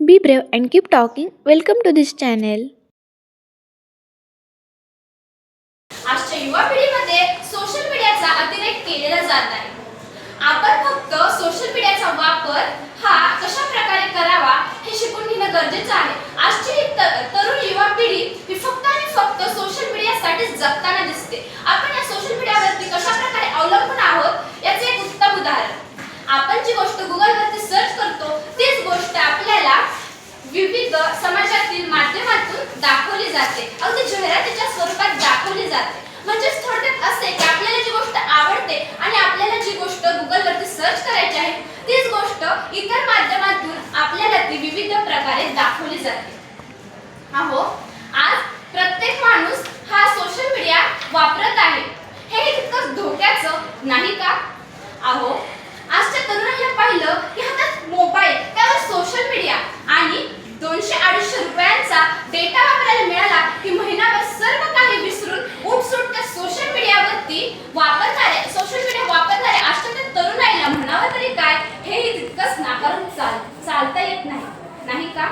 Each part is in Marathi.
Be brave and keep talking welcome to this channel आजच्या युवा पिढीमध्ये सोशल मीडियाचा अतिरेक केलेला जात आहे. आपण फक्त सोशल मीडियाचा वापर हा कशा प्रकारे करावा हे शिकून घेणं गरजेचं आहे. आजची ही तरुण युवा पिढी ही फक्त आणि फक्त सोशल मीडियासाठीच जगताना दिसते आपण या सोशल मीडियावरती कशा प्रकारे अवलंबून आहोत याचे एक उत्तम उदाहरण आपण जी गोष्ट गुगलवरती सर्च करतो तीच गोष्ट आपल्याला विविध समाजातील माध्यमातून दाखवली जाते. अगदी जाहिरातीच्या स्वरूपात दाखवली जाते. म्हणजेच थोडक्यात असे की आपल्याला जी गोष्ट आवडते आणि आपल्याला जी गोष्ट गुगलवरती सर्च करायची आहे तीच गोष्ट इतर माध्यमातून आपल्याला ती विविध प्रकारे दाखवली जाते. अहो आज प्रत्येक माणूस हा सोशल मीडिया वापरत आहे. हे इतकं धोक्याचं नाही का? अहो आजच्या तरुणांना पाहिलं की हातात मोबाईल त्यावर सोशल मीडिया आणि दोनशे अडीचशे रुपयांचा डेटा वापरायला मिळाला की महिनाभर सर्व काही विसरून उठसूट त्या सोशल मीडियावरती वापरणारे सोशल मीडिया वापरणारे आजच्या त्या तरुणाईला म्हणावं तरी काय हेही तितकंच नाकारून चाल चालता येत नाही नाही का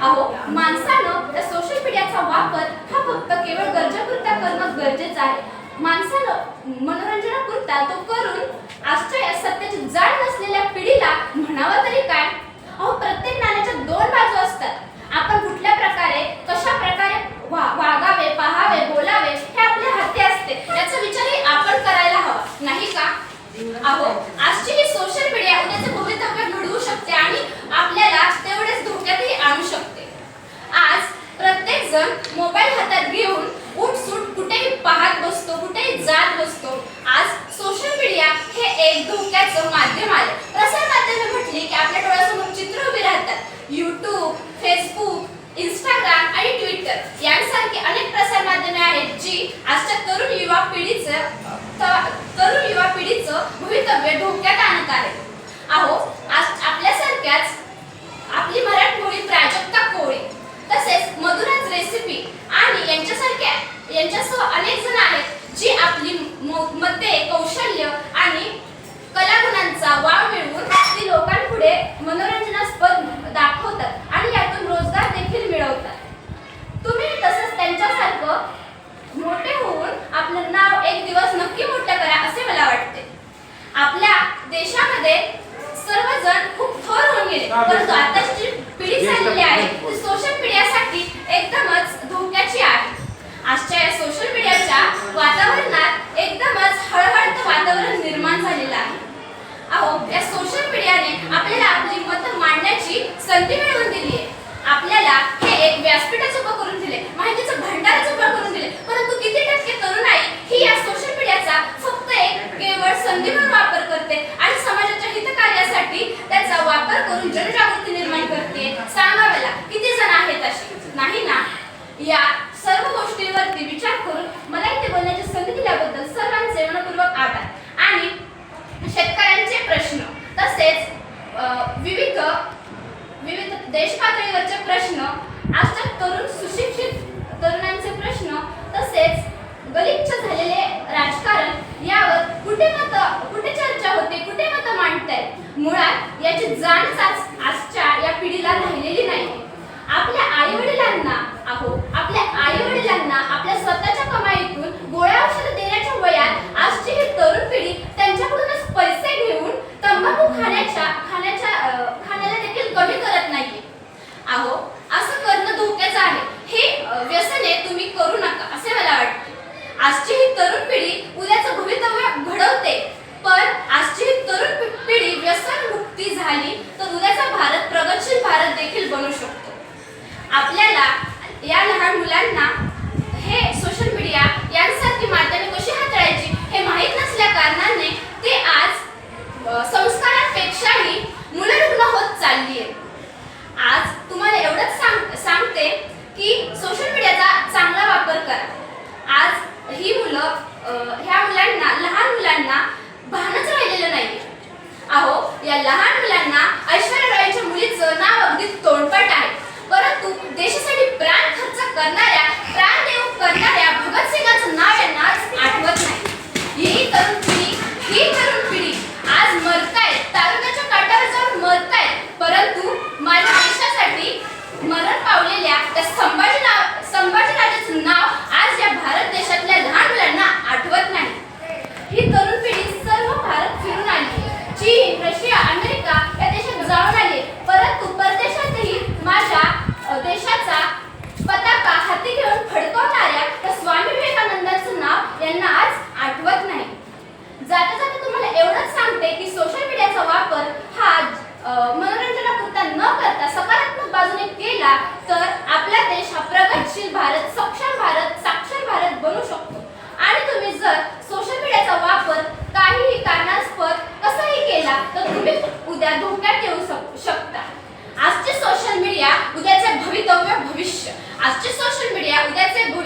अहो माणसानं त्या सोशल मीडियाचा वापर हा फक्त केवळ गरजेपुरता करणं गरजेचं आहे. माणसानं मनोरंजनापुरता तो करून आजच्या या सत्याची जाण नसलेल्या पिढीला म्हणावं तरी काय अहो प्रत्येक नाण्याच्या दोन बाजू असतात आपण कुठल्या प्रकारे कशा प्रकारे वा- वागावे पाहावे बोलावे हे आपल्या हाती असते याचा विचारही आपण करायला हवा नाही का अहो आजची ही सोशल मीडिया उद्याचे भवितव्य घडवू शकते आणि आपल्याला तेवढेच धोक्यातही आणू शकते आज प्रत्येक जण मोबाईल हातात घेऊन उठसूट कुठेही पाहत बसतो कुठेही जात बसतो आज सोशल मीडिया हे एक धोक्याचं माध्यम आहे प्रसार माध्यमे म्हटली की आपल्या डोळ्यासमोर चित्र उभी राहतात युट्यूब फेसबुक इंस्टाग्राम आणि ट्विटर यांसारखी अनेक प्रसार माध्यमे आहेत जी आजच्या तरुण युवा पिढीचं तरुण युवा पिढीचं भवितव्य धोक्यात आणत आहे. अहो आज आपल्यासारख्याच आपली मराठमोळी प्राजक्ता कोळी तसेच मधुराज रेसिपी आणि यांच्यासारख्या यांच्यासह अनेक जण आहेत जी आपली म- कौशल्य आणि कलागुणांचा वाव मिळवून ती लोकांपुढे मनोरंजनास्पद दाखवतात आणि यातून रोजगार देखील मिळवतात तुम्ही तसंच त्यांच्यासारखं मोठे होऊन आपलं नाव एक दिवस नक्की मोठं करा असे मला वाटते. आपल्या देशामध्ये सर्वजण खूप थोर होऊन गेले परंतु आताची जी पिढी चाललेली आहे. ती सोशल मीडियासाठी एकदमच धोक्याची आहे. आजच्या या सोशल मीडियाच्या वातावरणात एकदमच हळहळतं वातावरण निर्माण झालेलं आहे अहो या सोशल मीडियाने आपल्याला आपली मतं मांडण्याची संधी मिळवून दिली आहे आपल्याला हे एक व्यासपीठच उभं करून दिले माहितीचं भंडारच उभं करून दिले परंतु किती टक्के तरुणाई ही या सोशल मीडियाचा फक्त एक केवळ संधी म्हणून वापर करते आणि समाजाच्या हितकार्यासाठी त्याचा वापर करून जनजागृती निर्माण करते सांगा मला किती जण आहेत अशी नाही ना या सर्व गोष्टींवरती विचार करून मला इथे बोलण्याची संधी दिल्याबद्दल सर्वांचे मनपूर्वक आभार. आणि शेतकऱ्यांचे प्रश्न तसेच विविध विविध देशपातळीवरचे प्रश्न आजच्या तरुण सुशिक्षित तरुणांचे प्रश्न तसेच गलिच्छ झालेले राजकारण यावर कुठे मत कुठे चर्चा होते कुठे मत मांडतायत मुळात याची जाणच आज आजच्या या पिढीला राहिलेली नाही. आपल्या आई वडिलांना अहो आपल्या आई वडिलांना आपल्या स्वतःच्या कमाईतून गोळ्या औषधं देण्याच्या वयात आजची ही तरुण पिढी त्यांच्याकडूनच पैसे घेऊन तंबाखू खाण्याच्या खाण्याच्या अं, खाण्याला देखील कमी करत नाहीये अहो असं करणं धोक्याचं आहे हे अं, व्यसने तुम्ही करू नका असे मला वाटते. आजची ही तरुण पिढी उद्याचं भवितव्य घडवते पण आजची ही तरुण पि- पिढी व्यसन मुक्ती झाली तर उद्याचा भारत प्रगतशील भारत देखील बनू शकतो आपल्याला या लहान मुलांना हे सोशल मीडिया यांसारखी माध्यमे कशी हाताळायची हे माहीत नसल्या कारणाने ते आज अ, संस्कारांपेक्षाही मुलरुग्ण होत चालली आहे आज तुम्हाला एवढंच सांग सांगते की सोशल मीडियाचा चांगला वापर करा आज ही मुलं अ, ह्या मुलांना लहान मुलांना भानच राहिलेलं नाही अहो या लहान मुलांना ऐश्वर्या रॉयच्या मुलीचं नाव अगदी तोंडपट आहे परंतु देशासाठी प्राण खर्च करणाऱ्या प्राण देऊ करणाऱ्या भगतसिंगाचं नाव यांना आज आठवत नाही ही तरुण पिढी ही तरुण पिढी आज मरतायत तारुण्याच्या काठावर जाऊन मरतायत परंतु संभाजी संभाजीराजाचं नाव आज या भारत देशातल्या लहान मुलांना आठवत नाही ही तरुण पिढी सर्व भारत फिरून आली चीन रशिया अमेरिका या देशात जाऊन आली परंतु परदेशातही माझ्या अ, देशाचा पताका हाती घेऊन फडकवणाऱ्या त्या स्वामी विवेकानंदांचं यांना आज आठवत नाही. जाता जाता तुम्हाला एवढंच सांगते की सोशल मीडियाचा वापर हा अ, मनोरंजनापुरता न करता सकारात्मक बाजूने केला तर आपला देश हा प्रगतशील भारत सक्षम भारत साक्षर भारत बनू शकतो. आणि तुम्ही जर सोशल मीडियाचा वापर काहीही कारणास्पद कसाही केला तर तुम्ही उद्या धोक्यात येऊ शकता. आजचे सोशल मीडिया उद्याचे भवितव्य भविष्य. आजचे सोशल मीडिया उद्याचे भविष्य